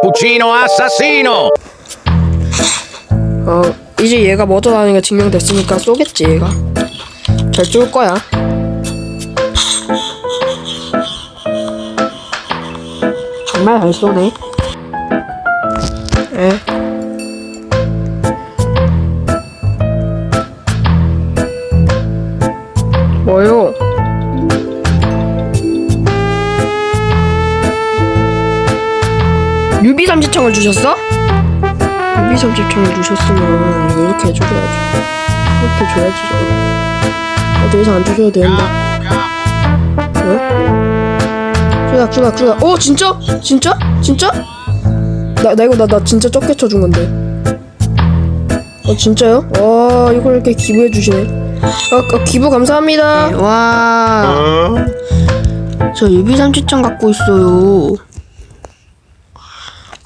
cappuccino assassino! 어 이제 얘가 머더라는 게 증명됐으니까 쏘겠지 얘가. 잘 쏠 거야. 정말 잘 쏘네. 에 유비 삼지청을 주셨어? 유비 삼지청을 주셨으면 이렇게 해줘야지 이렇게 줘야지 저거 더 이상 안 주셔도 된다 왜? 주다 주다 주다 오 진짜? 진짜? 진짜? 나, 나 이거 나, 나 진짜 적게 쳐준 건데 어 진짜요? 와 이걸 이렇게 기부해 주시네 어, 어, 기부 감사합니다 와저 유비 삼지청 갖고 있어요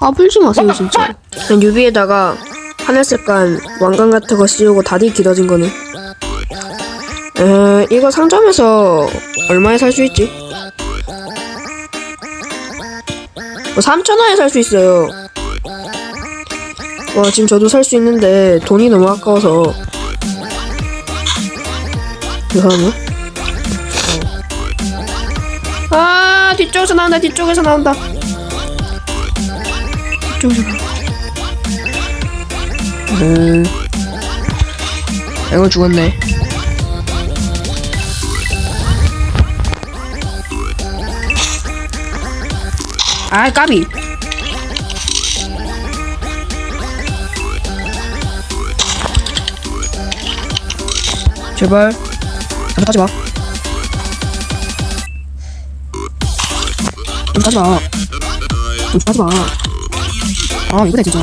까불지 마세요 진짜. 그냥 유비에다가 하늘색깔 왕관 같은 거 씌우고 다리 길어진 거는. 에 이거 상점에서 얼마에 살 수 있지? 뭐 3천원에 살 수 있어요. 와 지금 저도 살 수 있는데 돈이 너무 아까워서. 이상하네 아 뒤쪽에서 나온다 뒤쪽에서 나온다 나온다 음. 이거 죽었네. 아, 까비. 제발. 아, 하지 마. 좀 하지 마. 좀 하지 마. 아, 이거네, 진짜.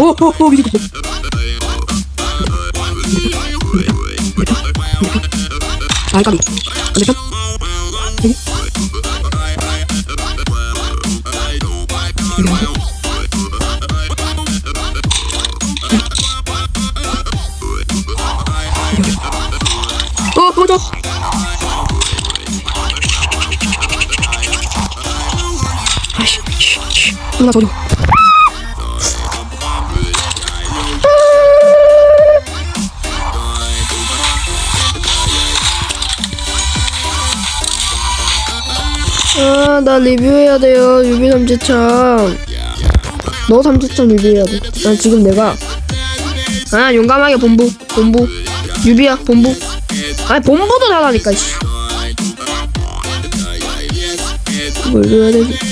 오, 오, 오, 미리 아, 까비. 안 됐죠? 여기. 여기 안 돼. 여기, 여기. 어, 도와 저리. 아, 나 리뷰해야 돼요. 유비 삼지창. 너 삼지창 리뷰해야 돼. 난 지금 내가 아 용감하게 본부 본부 유비야 본부. 아니 본부도 나가니까. 씨. 뭘 해야 되지?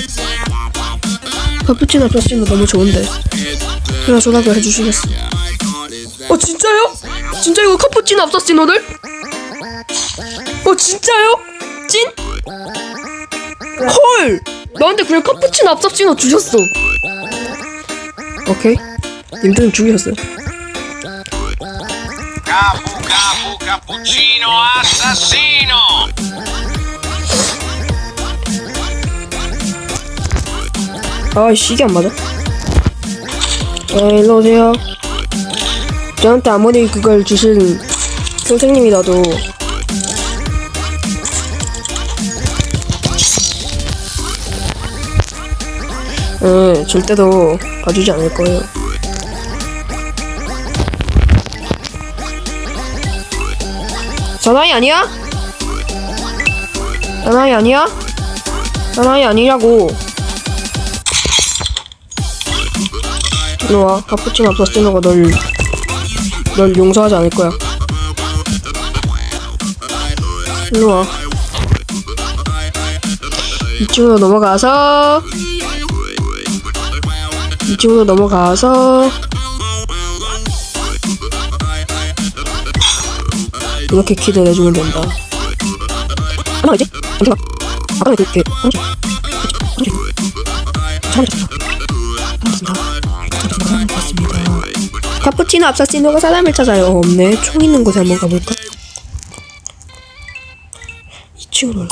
카푸치노 플러스는 너무 좋은데. 하나 소나가 해주시겠어? 어 진짜요? 진짜 이거 카푸치노 앞서시노들? 어 진짜요? 찐? 헐! 나한테 그냥 카푸치노 앞잡치노 주셨어. 오케이. 님들은 죽이셨어요. Capu capu cappuccino assassino! 아 이씨, 이게 안 맞아. 에, 일로 오세요. 저한테 아무리 그걸 주신 선생님이라도 에, 절대로 봐주지 않을 거예요. 전화이 아니야? 전화이 아니야? 전화이 아니라고. 와. 카푸치노 플러스티노가 널, 널 용서하지 않을 거야. 와. 이쪽으로 넘어가서, 이쪽으로 넘어가서, 이렇게 키를 내주면 된다. 하나 이제? 잠시만. 아까 이렇게, 하나씩. 하나씩. 하나씩. 카푸치노 앞사시노가 사람을 찾아요. 없네. 총 있는 곳에 한번 가볼까? 2층으로 올라.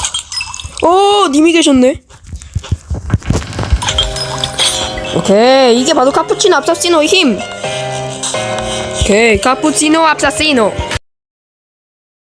오, 님이 계셨네. 오케이, 이게 바로 카푸치노 앞사시노의 힘. 오케이, 카푸치노 앞사시노.